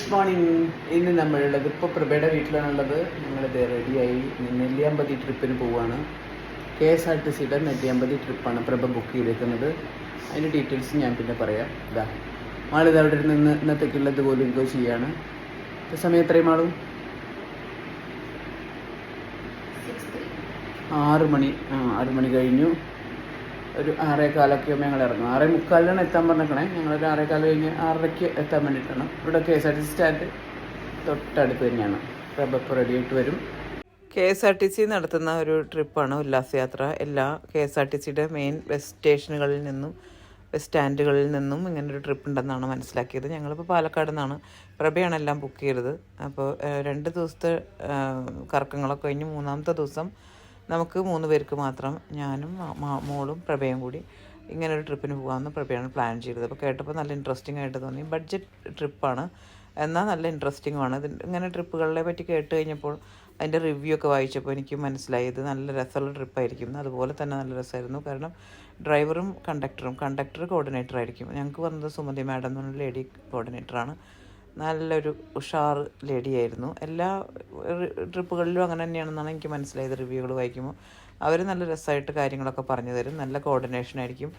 Good morning. ഇന്ന് നമ്മളുള്ളത് ഇപ്പോൾ പ്രഭയുടെ വീട്ടിലാണുള്ളത്. ഞങ്ങളിത് റെഡിയായി. നെല്ലിയാമ്പതി ട്രിപ്പിന് പോവുകയാണ് കെ എസ് ആർ ടി സിയുടെ നെല്ലിയാമ്പതി ട്രിപ്പാണ് പ്രഭ ബുക്ക് ചെയ്തേക്കുന്നത്. അതിന്റെ ഡീറ്റെയിൽസ് ഞാൻ പിന്നെ പറയാം. ഇതാ ആളിത് അവിടെ നിന്ന് ഇന്നത്തേക്കുള്ളത് പോലും എന്തോ ചെയ്യാണ്. സമയം എത്രയും ആളും ആറ് മണി ആ ആറ് മണി കഴിഞ്ഞു. ഒരു ആറേ കാലൊക്കെ ഞങ്ങൾ ഇറങ്ങും. ആറേ മുക്കാലിലാണ് എത്താൻ പറഞ്ഞേക്കണേ. ഞങ്ങളൊരു ആറേ കാലം കഴിഞ്ഞ് ആറരയ്ക്ക് എത്താൻ വേണ്ടിയിട്ടാണ്. ഇവിടെ K S R T C stand തൊട്ടടുത്ത് തന്നെയാണ്. റബ്ബപ്പ് റെഡി ആയിട്ട് വരും. K S R T C നടത്തുന്ന ഒരു ട്രിപ്പാണ് ഉല്ലാസയാത്ര എല്ലാ കെ എസ് ആർ ടി സിയുടെ മെയിൻ ബസ് സ്റ്റേഷനുകളിൽ നിന്നും ബസ് സ്റ്റാൻഡുകളിൽ നിന്നും ഇങ്ങനെ ഒരു ട്രിപ്പ് ഉണ്ടെന്നാണ് മനസ്സിലാക്കിയത്. ഞങ്ങളിപ്പോൾ പാലക്കാട് നിന്നാണ്. പ്രഭയാണ് എല്ലാം ബുക്ക് ചെയ്തത്. അപ്പോൾ രണ്ട് ദിവസത്തെ കറക്കങ്ങളൊക്കെ കഴിഞ്ഞ് മൂന്നാമത്തെ ദിവസം നമുക്ക് മൂന്ന് പേർക്ക് മാത്രം ഞാനും മോളും പ്രഭയും കൂടി ഇങ്ങനെ ഒരു ട്രിപ്പിന് പോകാമെന്ന് പ്രഭയാണ് പ്ലാൻ ചെയ്തത്. അപ്പോൾ കേട്ടപ്പോൾ നല്ല ഇൻട്രസ്റ്റിംഗ് ആയിട്ട് തോന്നി. ബഡ്ജറ്റ് ട്രിപ്പാണ് എന്നാൽ നല്ല ഇൻട്രസ്റ്റിംഗുമാണ് ഇത് ഇങ്ങനെ ട്രിപ്പുകളെ പറ്റി കേട്ട് കഴിഞ്ഞപ്പോൾ അതിന്റെ റിവ്യൂ ഒക്കെ വായിച്ചപ്പോൾ എനിക്ക് മനസ്സിലായി. ഇത് നല്ല രസമുള്ള ട്രിപ്പായിരിക്കും അതുപോലെ തന്നെ നല്ല രസമായിരുന്നു. കാരണം ഡ്രൈവറും കണ്ടക്ടറും കണ്ടക്ടർ കോർഡിനേറ്റർ ആയിരിക്കും. ഞങ്ങൾക്ക് വന്നത് സുമതി മാഡം എന്ന് പറഞ്ഞ ലേഡി കോർഡിനേറ്ററാണ് നല്ലൊരു ഉഷാർ ലേഡിയായിരുന്നു. എല്ലാ ട്രിപ്പുകളിലും അങ്ങനെ തന്നെയാണെന്നാണ് എനിക്ക് മനസ്സിലായത്. റിവ്യൂകൾ വായിക്കുമ്പോൾ അവർ നല്ല രസമായിട്ട് കാര്യങ്ങളൊക്കെ പറഞ്ഞു തരും. നല്ല കോർഡിനേഷൻ ആയിരിക്കും.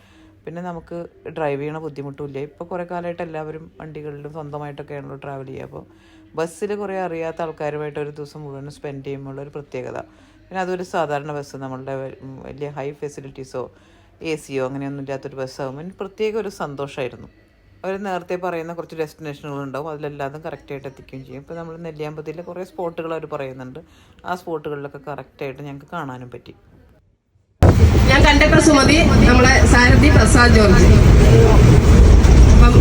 പിന്നെ നമുക്ക് ഡ്രൈവ് ചെയ്യണ ബുദ്ധിമുട്ടില്ല ഇപ്പോൾ കുറേ കാലമായിട്ട് എല്ലാവരും വണ്ടികളിലും സ്വന്തമായിട്ടൊക്കെയാണല്ലോ ട്രാവൽ ചെയ്യുക. അപ്പോൾ ബസ്സിൽ കുറേ അറിയാത്ത ആൾക്കാരുമായിട്ട് ഒരു ദിവസം മുഴുവൻ സ്പെൻഡ് ചെയ്യുമ്പോൾ ഒരു പ്രത്യേകത. പിന്നെ അതൊരു സാധാരണ ബസ് നമ്മളുടെ വലിയ ഹൈ ഫെസിലിറ്റീസോ എ സിയോ അങ്ങനെയൊന്നും ഇല്ലാത്തൊരു ബസ്സാകുമ്പോൾ പ്രത്യേക ഒരു സന്തോഷമായിരുന്നു അവർ നേരത്തെ പറയുന്ന കുറച്ച് ഡെസ്റ്റിനേഷനുകൾ ഉണ്ടാവും അതിലെല്ലാതും കറക്റ്റായിട്ട് എത്തിക്കുകയും ചെയ്യും. ഇപ്പോൾ നമ്മൾ നെല്ലിയാമ്പതിയിലെ കുറേ സ്പോട്ടുകൾ അവർ പറയുന്നുണ്ട്. ആ സ്പോട്ടുകളിലൊക്കെ കറക്റ്റായിട്ട് ഞങ്ങൾക്ക് കാണാനും പറ്റി. ഞാൻ കണ്ടക്ടർ സുമതി നമ്മളെ സാരഥി പ്രസാദ് ജോർജ്. അപ്പം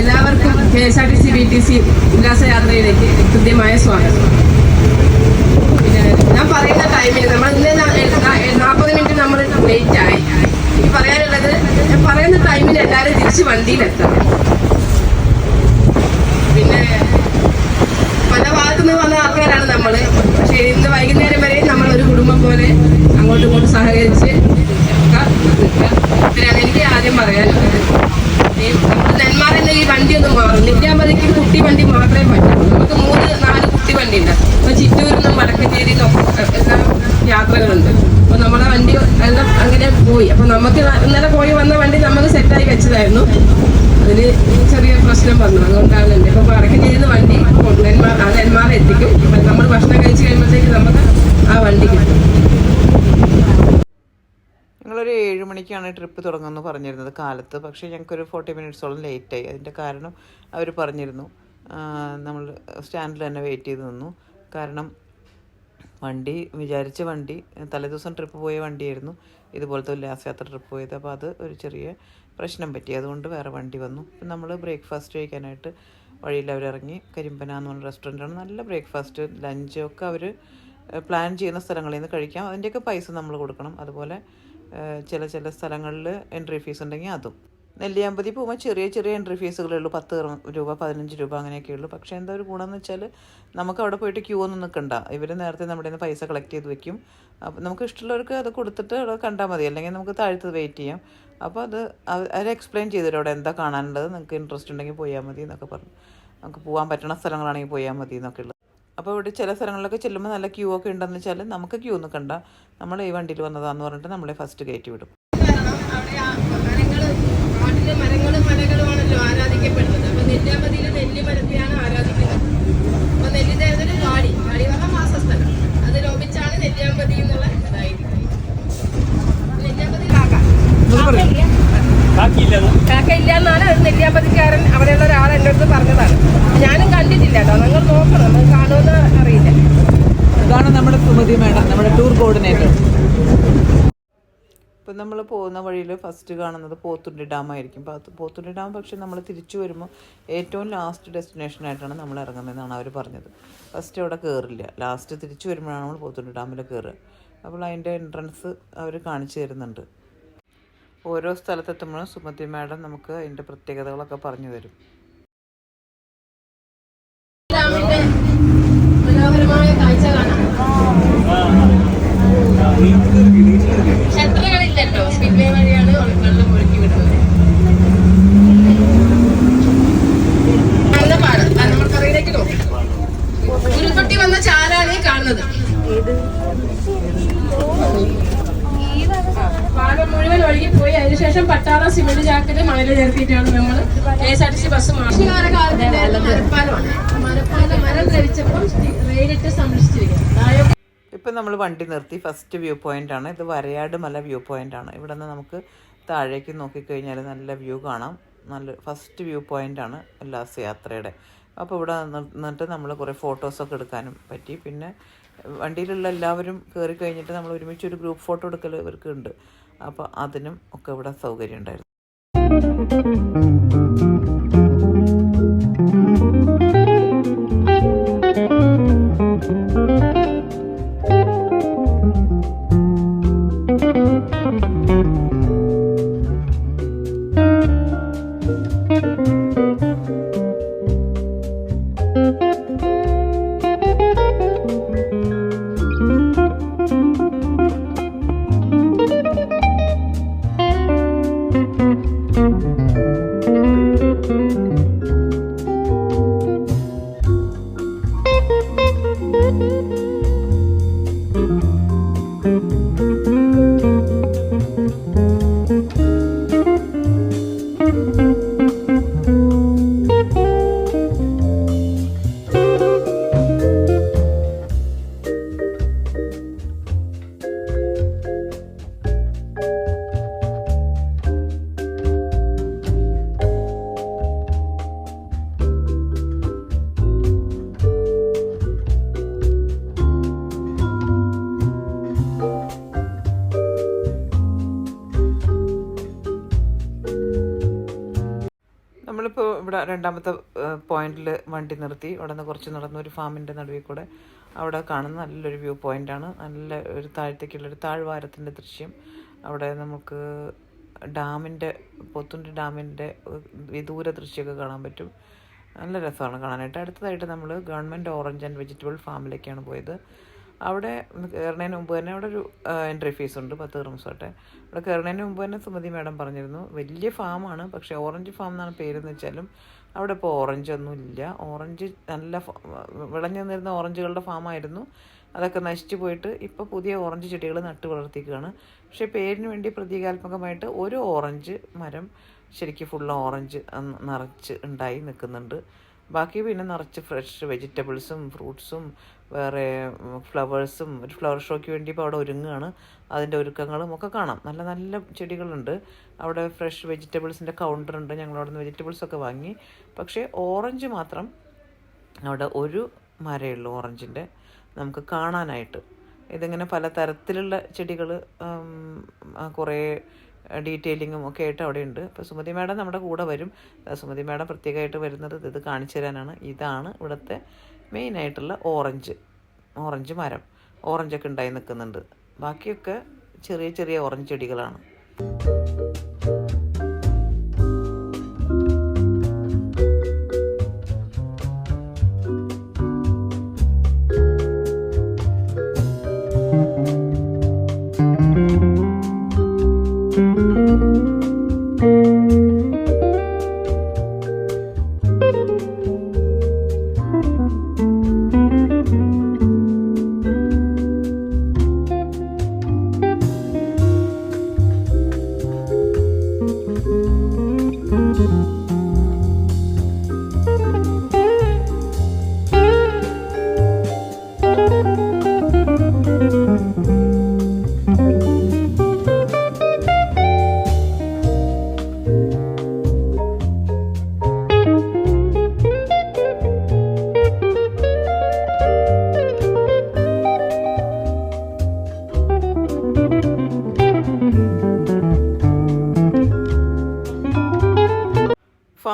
എല്ലാവർക്കും K S R T C B T C ഉല്ലാസയാത്രയിലേക്ക് കൃത്യമായ സ്വാഗതം. ഞാൻ പറയുന്ന ടൈമിൽ നമ്മൾ ഇന്ന് നാൽപ്പത് മിനിറ്റ് നമ്മൾ ലേറ്റ് ആയി. പറയാനുള്ളത് പറയുന്ന ടൈമിൽ എല്ലാവരും തിരിച്ച് വണ്ടിയിലെത്തണം പിന്നെ പല ഭാഗത്തു നിന്ന് വന്ന ആൾക്കാരാണ് നമ്മൾ പക്ഷേ ഇന്ന് വൈകുന്നേരം വരെ നമ്മൾ ഒരു കുടുംബം പോലെ അങ്ങോട്ടും ഇങ്ങോട്ടും സഹകരിച്ച് ഒക്കെ നിൽക്കുക ഇത്രയാണ് പറയാനുള്ളത് ഈ നെന്മാറിൽ ഈ വണ്ടി ഒന്നും മാറും നിത്യാമ്പതിക്ക് കുട്ടി വണ്ടി മാത്രമേ പറ്റുള്ളൂ നമുക്ക് മൂന്ന് നാല് കുട്ടി വണ്ടി ഉണ്ട് അപ്പൊ ചിറ്റൂരിൽ നിന്നും വടക്കഞ്ചേരി എല്ലാം യാത്രകളുണ്ട് അപ്പൊ നമ്മുടെ വണ്ടി എല്ലാം അങ്ങനെ പോയി അപ്പൊ നമുക്ക് ഇന്നലെ പോയി വന്ന വണ്ടി നമുക്ക് സെറ്റായി വെച്ചതായിരുന്നു അതിന് ചെറിയ പ്രശ്നം വന്നു അതുകൊണ്ടാണ് എന്റെ ഇപ്പൊ വടക്കൻ ചെയ്യുന്ന വണ്ടി നെന്മാർ ആ നെന്മാർ എത്തിക്കും നമ്മൾ ഭക്ഷണം കഴിച്ച് കഴിയുമ്പോഴത്തേക്ക് നമുക്ക് ആ വണ്ടി കിട്ടും ഞങ്ങളൊരു ഏഴ് മണിക്കാണ് ട്രിപ്പ് തുടങ്ങുമെന്ന് പറഞ്ഞിരുന്നത് കാലത്ത്. പക്ഷേ ഞങ്ങൾക്കൊരു ഫോർട്ടി മിനിറ്റ്സോളം ലേറ്റായി അതിന്റെ കാരണം അവർ പറഞ്ഞിരുന്നു. നമ്മൾ സ്റ്റാൻഡിൽ തന്നെ വെയിറ്റ് ചെയ്ത് നിന്നു. കാരണം വണ്ടി വിചാരിച്ച വണ്ടി തലേദിവസം ട്രിപ്പ് പോയ വണ്ടിയായിരുന്നു. ഇതുപോലത്തെ ഉല്ലാസയാത്ര ട്രിപ്പ് പോയത്. അപ്പോൾ അത് ഒരു ചെറിയ പ്രശ്നം പറ്റി. അതുകൊണ്ട് വേറെ വണ്ടി വന്നു. നമ്മൾ ബ്രേക്ക്ഫാസ്റ്റ് കഴിക്കാനായിട്ട് വഴിയിൽ അവരിറങ്ങി കരിമ്പന എന്ന് പറഞ്ഞ റെസ്റ്റോറന്റാണ് നല്ല ബ്രേക്ക്ഫാസ്റ്റ് ലഞ്ചൊക്കെ അവർ പ്ലാൻ ചെയ്യുന്ന സ്ഥലങ്ങളിൽ നിന്ന് കഴിക്കാം. അതിന്റെയൊക്കെ പൈസ നമ്മൾ കൊടുക്കണം. അതുപോലെ ചില ചില സ്ഥലങ്ങളിൽ എൻട്രി ഫീസ് ഉണ്ടെങ്കിൽ അതും. നെല്ലിയാമ്പതി പോകുമ്പോൾ ചെറിയ ചെറിയ എൻട്രി ഫീസുകളേ ഉള്ളൂ. പത്ത് രൂപ പതിനഞ്ച് രൂപ അങ്ങനെയൊക്കെ ഉള്ളൂ. പക്ഷേ എന്താ ഒരു ഗുണമെന്ന് വെച്ചാൽ നമുക്ക് അവിടെ പോയിട്ട് ക്യൂ ഒന്നും നിൽക്കണ്ട ഇവർ നേരത്തെ നമ്മുടെ നിന്ന് പൈസ കളക്ട് ചെയ്ത് വെക്കും. അപ്പോൾ നമുക്ക് ഇഷ്ടമുള്ളവർക്ക് അത് കൊടുത്തിട്ട് അവിടെ കണ്ടാൽ മതി. അല്ലെങ്കിൽ നമുക്ക് താഴ്ത്ത് വെയിറ്റ് ചെയ്യാം. അപ്പോൾ അത് അവ- അവർ എക്സ്പ്ലെയിൻ ചെയ്തു അവിടെ എന്താ കാണാനുള്ളത്? നിങ്ങൾക്ക് ഇൻട്രസ്റ്റ് ഉണ്ടെങ്കിൽ പോയാൽ മതി എന്നൊക്കെ പറഞ്ഞു. നമുക്ക് പോകാൻ പറ്റുന്ന സ്ഥലങ്ങളാണെങ്കിൽ പോയാൽ മതി എന്നൊക്കെ ഉള്ളത് അപ്പോൾ ഇവിടെ ചില സ്ഥലങ്ങളിലൊക്കെ ചെല്ലുമ്പോൾ നല്ല ക്യൂ ഒക്കെ ഉണ്ടെന്ന് വെച്ചാൽ നമുക്ക് ക്യൂ നിൽക്കണ്ട നമ്മൾ ഈ വണ്ടിയിൽ വന്നതാന്ന് പറഞ്ഞിട്ട് നമ്മളെ ഫസ്റ്റ് കയറ്റി വിടും. മരങ്ങൾ മലകളുമാണല്ലോ ആരാധിക്കപ്പെടുന്നത്. അപ്പൊ നെല്ലിയാമ്പതിയിലെ നെല്ലി മരത്തെയാണ് ആരാധിക്കുന്നത് അപ്പൊ നെല്ലിദേവതന് കാടി കാടി എന്ന് പറഞ്ഞാൽ മാസസ്ഥലം അത് ലോപിച്ചാണ് നെല്ലിയാമ്പതി എന്നുള്ള ഇതായിരിക്കുന്നത് നെല്ലിയാമ്പതി കാക്ക കാക്ക ഇല്ല എന്നാണ് ഒരു നെല്ലിയാമ്പതിക്കാരൻ അവിടെയുള്ള ഒരാൾ എന്റെ അടുത്ത് പറഞ്ഞതാണ് ഞാനും കണ്ടിട്ടില്ല കേട്ടോ നിങ്ങൾ നോക്കണം അത് കാണുമെന്ന് അറിയില്ല ഇതാണ് നമ്മുടെ സുമതി മേഡം നമ്മുടെ ടൂർ കോർഡിനേറ്റർ ഇപ്പം നമ്മൾ പോകുന്ന വഴിയിൽ ഫസ്റ്റ് കാണുന്നത് പോത്തുണ്ടി ഡാം ആയിരിക്കും. പോത്ത് പോത്തുണ്ടി ഡാം പക്ഷെ നമ്മൾ തിരിച്ചു വരുമ്പോൾ ഏറ്റവും ലാസ്റ്റ് ഡെസ്റ്റിനേഷനായിട്ടാണ് നമ്മൾ ഇറങ്ങുന്നതെന്നാണ് അവർ പറഞ്ഞത്. ഫസ്റ്റ് അവിടെ കയറില്ല ലാസ്റ്റ് തിരിച്ചു വരുമ്പോഴാണ് നമ്മൾ പോത്തുണ്ടി ഡാമിൽ കയറുക അപ്പോൾ അതിന്റെ എൻട്രൻസ് അവർ കാണിച്ചു തരുന്നുണ്ട്. ഓരോ സ്ഥലത്തെത്തുമ്പോഴും സുമതി മാഡം നമുക്ക് അതിന്റെ പ്രത്യേകതകളൊക്കെ പറഞ്ഞു തരും. മനോഹരമായ കാഴ്ച കാണാം ഷട്ടറുകളില്ലല്ലോ സ്പിൽവേ വഴിയാണ് വെള്ളം ഒഴുക്കി വിടുന്നത് കാണുന്ന പാലം അത് നമ്മൾ കറിയിലേക്ക് സിമെന്റ് ചാക്കിൽ മണൽ ചേർത്തിട്ടാണ് നമ്മൾ K S R T C bus മരപ്പാലമാണ് ഇപ്പം നമ്മൾ വണ്ടി നിർത്തി ഫസ്റ്റ് വ്യൂ പോയിന്റ് ആണ്. ഇത് വരയാട് മല വ്യൂ പോയിന്റ് ആണ്. ഇവിടെ നിന്ന് നമുക്ക് താഴേക്ക് നോക്കിക്കഴിഞ്ഞാൽ നല്ല വ്യൂ കാണാം. നല്ല ഫസ്റ്റ് വ്യൂ പോയിന്റ് ആണ് ഉല്ലാസ യാത്രയുടെ. അപ്പോൾ ഇവിടെ നിന്നിട്ട് നമ്മൾ കുറേ ഫോട്ടോസൊക്കെ എടുക്കാനും പറ്റി. പിന്നെ വണ്ടിയിലുള്ള എല്ലാവരും കയറി കഴിഞ്ഞിട്ട് നമ്മൾ ഒരുമിച്ച് ഒരു ഗ്രൂപ്പ് ഫോട്ടോ എടുക്കൽ ഇവർക്ക് ഉണ്ട്. അപ്പോൾ അതിനും ഒക്കെ ഇവിടെ സൗകര്യം ഉണ്ടായിരുന്നു. Thank you. ഇവിടെ രണ്ടാമത്തെ പോയിന്റിൽ വണ്ടി നിർത്തി. അവിടെ നിന്ന് കുറച്ച് നടന്ന് ഒരു ഫാമിന്റെ നടുവിൽ കൂടെ. അവിടെ കാണുന്ന നല്ലൊരു വ്യൂ പോയിന്റാണ് നല്ല ഒരു താഴത്തേക്കുള്ളൊരു താഴ്വാരത്തിന്റെ ദൃശ്യം. അവിടെ നമുക്ക് ഡാമിന്റെ പൊത്തുണ്ടി ഡാമിന്റെ വിദൂര ദൃശ്യമൊക്കെ കാണാൻ പറ്റും. നല്ല രസമാണ് കാണാനായിട്ട്. അടുത്തതായിട്ട് നമ്മൾ ഗവൺമെന്റ് ഓറഞ്ച് ആൻഡ് വെജിറ്റബിൾ ഫാമിലേക്കാണ് പോയത്. അവിടെ കയറുന്നതിന് മുമ്പ് തന്നെ അവിടെ ഒരു എൻട്രി ഫീസ് ഉണ്ട് പത്ത് ദിർഹംസ് അവിടെ കയറുന്നതിന് മുമ്പ് തന്നെ സുമതി മാഡം പറഞ്ഞിരുന്നു. വലിയ ഫാമാണ് പക്ഷെ ഓറഞ്ച് ഫാം എന്നാണ് പേരെന്ന് വെച്ചാലും അവിടെ ഇപ്പോൾ ഓറഞ്ച് ഒന്നും ഇല്ല. ഓറഞ്ച് നല്ല വിളഞ്ഞു നിന്നിരുന്ന ഓറഞ്ചുകളുടെ ഫാമായിരുന്നു. അതൊക്കെ നശിച്ചു പോയിട്ട് ഇപ്പോൾ പുതിയ ഓറഞ്ച് ചെടികൾ നട്ട് വളർത്തിക്കുകയാണ്. പക്ഷെ പേരിന് വേണ്ടി പ്രതീകാത്മകമായിട്ട് ഒരു ഓറഞ്ച് മരം ശരിക്കും ഫുൾ ഓറഞ്ച് നിറച്ച് ഉണ്ടായി നിൽക്കുന്നുണ്ട്. ബാക്കി പിന്നെ നിറച്ച് ഫ്രഷ് വെജിറ്റബിൾസും ഫ്രൂട്ട്സും വേറെ ഫ്ലവേഴ്സും ഒരു ഫ്ലവർ ഷോയ്ക്ക് വേണ്ടി ഇപ്പോൾ അവിടെ ഒരുങ്ങുകയാണ്. അതിന്റെ ഒരുക്കങ്ങളും ഒക്കെ കാണാം. നല്ല നല്ല ചെടികളുണ്ട്. അവിടെ ഫ്രഷ് വെജിറ്റബിൾസിന്റെ കൗണ്ടറുണ്ട് ഞങ്ങൾ അവിടെ നിന്ന് വെജിറ്റബിൾസൊക്കെ വാങ്ങി. പക്ഷേ ഓറഞ്ച് മാത്രം അവിടെ ഒരു മരയുള്ളൂ ഓറഞ്ചിന്റെ നമുക്ക് കാണാനായിട്ട്. ഇതിങ്ങനെ പല തരത്തിലുള്ള ചെടികൾ കുറേ ഡീറ്റെയിലിങ്ങും ഒക്കെ ആയിട്ട് അവിടെ ഉണ്ട്. അപ്പോൾ സുമതി മാഡം നമ്മുടെ കൂടെ വരും. സുമതി മാഡം പ്രത്യേകമായിട്ട് വരുന്നത് ഇത് കാണിച്ചു തരാനാണ്. ഇതാണ് ഇവിടുത്തെ മെയിനായിട്ടുള്ള ഓറഞ്ച് ഓറഞ്ച് മരം. ഓറഞ്ചൊക്കെ ഉണ്ടായി നിൽക്കുന്നുണ്ട്. ബാക്കിയൊക്കെ ചെറിയ ചെറിയ ഓറഞ്ച് ചെടികളാണ്.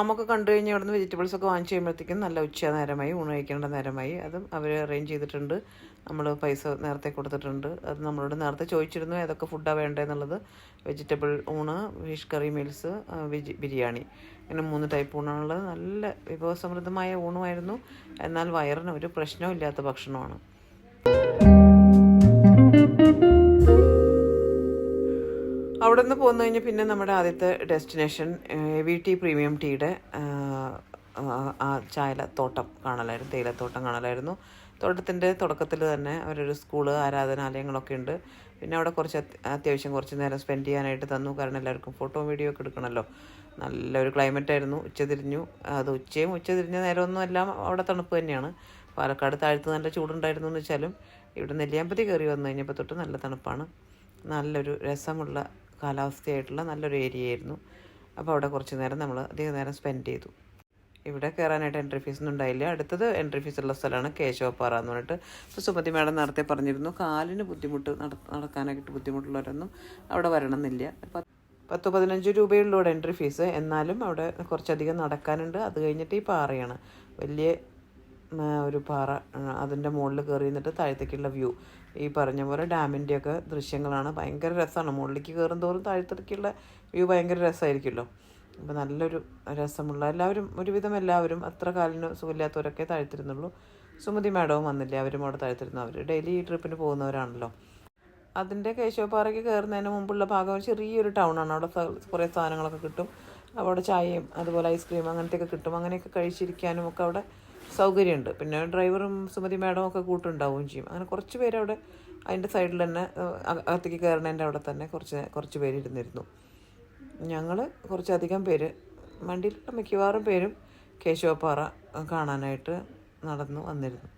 ഫാമൊക്കെ കണ്ടു കഴിഞ്ഞാൽ അവിടുന്ന് വെജിറ്റബിൾസ് ഒക്കെ വാങ്ങിച്ചു കഴിയുമ്പോഴത്തേക്കും നല്ല ഉച്ച നേരമായി ഊണ് നേരമായി. അതും അവർ അറേഞ്ച് ചെയ്തിട്ടുണ്ട്. നമ്മൾ പൈസ നേരത്തെ കൊടുത്തിട്ടുണ്ട്. അത് നമ്മളോട് നേരത്തെ ചോദിച്ചിരുന്നു ഏതൊക്കെ ഫുഡാണ് വേണ്ടതെന്നുള്ളത് വെജിറ്റബിൾ ഊണ് fish curry meals veg biryani. ഇങ്ങനെ മൂന്ന് ടൈപ്പ് ഊണാണുള്ളത് നല്ല വിഭവസമൃദ്ധമായ ഊണുമായിരുന്നു. എന്നാൽ വയറിന് ഒരു പ്രശ്നവും ഇല്ലാത്ത ഭക്ഷണമാണ്. അവിടെ നിന്ന് പോന്നു കഴിഞ്ഞാൽ പിന്നെ നമ്മുടെ ആദ്യത്തെ ഡെസ്റ്റിനേഷൻ വി ടി പ്രീമിയം ടീയുടെ ആ ചായല തോട്ടം കാണലായിരുന്നു തേയിലത്തോട്ടം കാണലായിരുന്നു. തോട്ടത്തിന്റെ തുടക്കത്തിൽ തന്നെ അവരൊരു സ്കൂൾ ആരാധനാലയങ്ങളൊക്കെ ഉണ്ട്. പിന്നെ അവിടെ കുറച്ച് അത്യ- അത്യാവശ്യം കുറച്ച് നേരം സ്പെൻഡ് ചെയ്യാനായിട്ട് തന്നു. കാരണം എല്ലാവർക്കും ഫോട്ടോ വീഡിയോ ഒക്കെ എടുക്കണമല്ലോ. നല്ലൊരു ക്ലൈമറ്റ് ആയിരുന്നു. ഉച്ചതിരിഞ്ഞു. അത് ഉച്ചയും ഉച്ചതിരിഞ്ഞ നേരമൊന്നും എല്ലാം അവിടെ തണുപ്പ് തന്നെയാണ്. പാലക്കാട് താഴ്ത്ത് നല്ല ചൂടുണ്ടായിരുന്നു എന്ന് വെച്ചാലും ഇവിടെ നെല്ലിയാമ്പതി കയറി വന്നു കഴിഞ്ഞപ്പോൾ തൊട്ട് നല്ല തണുപ്പാണ്. നല്ലൊരു രസമുള്ള കാലാവസ്ഥയായിട്ടുള്ള നല്ലൊരു ഏരിയ ആയിരുന്നു. അപ്പോൾ അവിടെ കുറച്ച് നേരം നമ്മൾ അധികം നേരം സ്പെൻഡ് ചെയ്തു. ഇവിടെ കയറാനായിട്ട് എൻട്രി ഫീസ് ഒന്നും ഉണ്ടായില്ല. അടുത്തത് എൻട്രി ഫീസ് ഉള്ള സ്ഥലമാണ് കേശവപ്പാറ എന്ന് പറഞ്ഞിട്ട്. ഇപ്പോൾ സുമതി മേഡം നേരത്തെ പറഞ്ഞിരുന്നു കാലിന് ബുദ്ധിമുട്ട് നട നടക്കാനായിട്ട് ബുദ്ധിമുട്ടുള്ളവരൊന്നും അവിടെ വരണമെന്നില്ല. പത്ത് പത്ത് പതിനഞ്ച് രൂപയുള്ളൂ ഇവിടെ എൻട്രി ഫീസ് എന്നാലും അവിടെ കുറച്ചധികം നടക്കാനുണ്ട്. അത് കഴിഞ്ഞിട്ട് ഈ പാറയാണ്. വലിയ ഒരു പാറ അതിന്റെ മുകളിൽ കയറി നിന്നിട്ട് താഴത്തേക്കുള്ള വ്യൂ ഈ പറഞ്ഞ പോലെ ഡാമിന്റെയൊക്കെ ദൃശ്യങ്ങളാണ്. ഭയങ്കര രസമാണ്. മുകളിലേക്ക് കയറും തോറും താഴ്ത്തിറക്കിയുള്ള വ്യൂ ഭയങ്കര രസമായിരിക്കുമല്ലോ. അപ്പോൾ നല്ലൊരു രസമുള്ള എല്ലാവരും ഒരുവിധം എല്ലാവരും അത്ര കാലിന് സുഖമില്ലാത്തവരൊക്കെ താഴ്ത്തിരുന്നുള്ളൂ. സുമതി മാഡവും വന്നില്ലേ? അവരും അവിടെ താഴ്ത്തിരുന്നു. അവർ ഡെയിലി ഈ ട്രിപ്പിന് പോകുന്നവരാണല്ലോ. അതിന്റെ കേശവപ്പാറയ്ക്ക് കയറുന്നതിന് മുമ്പുള്ള ഭാഗം ചെറിയൊരു ടൗണാണ്. അവിടെ കുറേ സാധനങ്ങളൊക്കെ കിട്ടും. അവിടെ ചായയും അതുപോലെ ഐസ്ക്രീം അങ്ങനത്തെയൊക്കെ കിട്ടും. അങ്ങനെയൊക്കെ കഴിച്ചിരിക്കാനും ഒക്കെ അവിടെ സൗകര്യമുണ്ട്. പിന്നെ ഡ്രൈവറും സുമതി മാഡവും ഒക്കെ കൂട്ടുണ്ടാവുകയും ചെയ്യും. അങ്ങനെ കുറച്ച് പേര് അവിടെ അതിന്റെ സൈഡിൽ തന്നെ അകത്തേക്ക് കയറണേന്റെ അവിടെ തന്നെ കുറച്ച് കുറച്ച് പേര് ഇരുന്നിരുന്നു. ഞങ്ങൾ കുറച്ചധികം പേര് വണ്ടിയിലുള്ള മിക്കവാറും പേരും കേശവപ്പാറ കാണാനായിട്ട് നടന്നു വന്നിരുന്നു.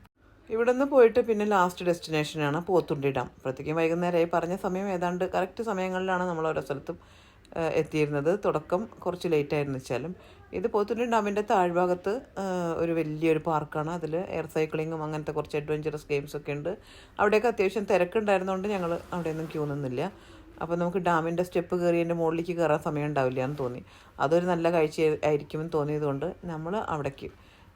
ഇവിടെ നിന്ന് പോയിട്ട് പിന്നെ ലാസ്റ്റ് ഡെസ്റ്റിനേഷനാണ് പോത്തുണ്ടി ഡാം. അപ്പോഴത്തേക്കും വൈകുന്നേരമായി പറഞ്ഞ സമയം ഏതാണ്ട് കറക്റ്റ് സമയങ്ങളിലാണ് നമ്മൾ ഓരോ സ്ഥലത്തും എത്തിയിരുന്നത്. തുടക്കം കുറച്ച് ലേറ്റായിരുന്നു വെച്ചാലും ഇത് പോത്തുണ്ടി ഡാമിന്റെ താഴ്ഭാഗത്ത് ഒരു വലിയൊരു പാർക്കാണ്. അതിൽ എയർ സൈക്ലിങ്ങും അങ്ങനത്തെ കുറച്ച് അഡ്വഞ്ചറസ് ഗെയിംസ് ഒക്കെ ഉണ്ട്. അവിടെയൊക്കെ അത്യാവശ്യം തിരക്കുണ്ടായിരുന്നതുകൊണ്ട് ഞങ്ങൾ അവിടെയൊന്നും ക്യൂ നിന്നില്ല. അപ്പോൾ നമുക്ക് ഡാമിന്റെ സ്റ്റെപ്പ് കയറി എന്റെ മുകളിലേക്ക് കയറാൻ സമയം ഉണ്ടാവില്ല എന്ന് തോന്നി. അതൊരു നല്ല കാഴ്ച ആയിരിക്കുമെന്ന് തോന്നിയതുകൊണ്ട് നമ്മൾ അവിടേക്ക്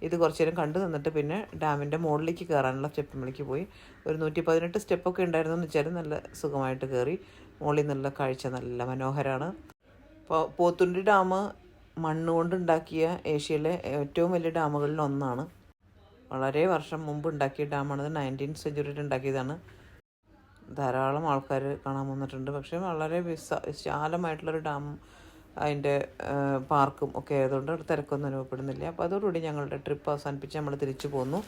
ഇത് കുറച്ച് നേരം കണ്ടു നിന്നിട്ട് പിന്നെ ഡാമിന്റെ മുകളിലേക്ക് കയറാനുള്ള സ്റ്റെപ്പ് മുകളിലേക്ക് പോയി. ഒരു നൂറ്റി പതിനെട്ട് സ്റ്റെപ്പൊക്കെ ഉണ്ടായിരുന്നു എന്ന് വെച്ചാൽ നല്ല സുഖമായിട്ട് കയറി. മുകളിൽ നിന്നുള്ള കാഴ്ച നല്ല മനോഹരമാണ് പോത്തുണ്ടി ഡാം മണ്ണ് കൊണ്ടുണ്ടാക്കിയ ഏഷ്യയിലെ ഏറ്റവും വലിയ ഡാമുകളിൽ ഒന്നാണ്. വളരെ വർഷം മുമ്പ് ഉണ്ടാക്കിയ ഡാമാണ്. നയന്റീൻ സെഞ്ചുറിയിൽ ഉണ്ടാക്കിയതാണ്. ധാരാളം ആൾക്കാർ കാണാൻ വന്നിട്ടുണ്ട്. പക്ഷേ വളരെ വിശ വിശാലമായിട്ടുള്ളൊരു ഡാം അതിന്റെ പാർക്കും ഒക്കെ ആയതുകൊണ്ട് അവിടെ തിരക്കൊന്നും അനുഭവപ്പെടുന്നില്ല. അപ്പോൾ അതോടുകൂടി ഞങ്ങളുടെ ട്രിപ്പ് അവസാനിപ്പിച്ച് നമ്മൾ തിരിച്ചു പോന്നു.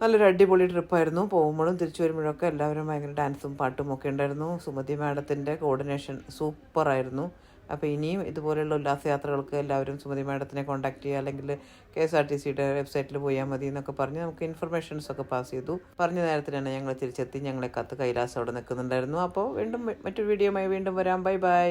നല്ലൊരു അടിപൊളി ട്രിപ്പായിരുന്നു. പോകുമ്പോഴും തിരിച്ചു വരുമ്പോഴൊക്കെ എല്ലാവരും ഭയങ്കര ഡാൻസും പാട്ടും ഒക്കെ ഉണ്ടായിരുന്നു. സുമതി മാഡത്തിന്റെ കോർഡിനേഷൻ സൂപ്പറായിരുന്നു. അപ്പോൾ ഇനിയും ഇതുപോലെയുള്ള ഉല്ലാസയാത്രകൾക്ക് എല്ലാവരും സുമതി മാഡത്തിനെ കോൺടാക്ട് ചെയ്യുക. അല്ലെങ്കിൽ കെ എസ് ആർ ടി സിയുടെ വെബ്സൈറ്റിൽ പോയാൽ മതി എന്നൊക്കെ പറഞ്ഞ് നമുക്ക് ഇൻഫർമേഷൻസ് ഒക്കെ പാസ് ചെയ്തു. പറഞ്ഞ തന്നെ ഞങ്ങൾ തിരിച്ചെത്തി. ഞങ്ങളെ കത്ത് കൈലാസം അവിടെ നിൽക്കുന്നുണ്ടായിരുന്നു. അപ്പോൾ വീണ്ടും മറ്റൊരു വീഡിയോയുമായി വീണ്ടും വരാം. Bye bye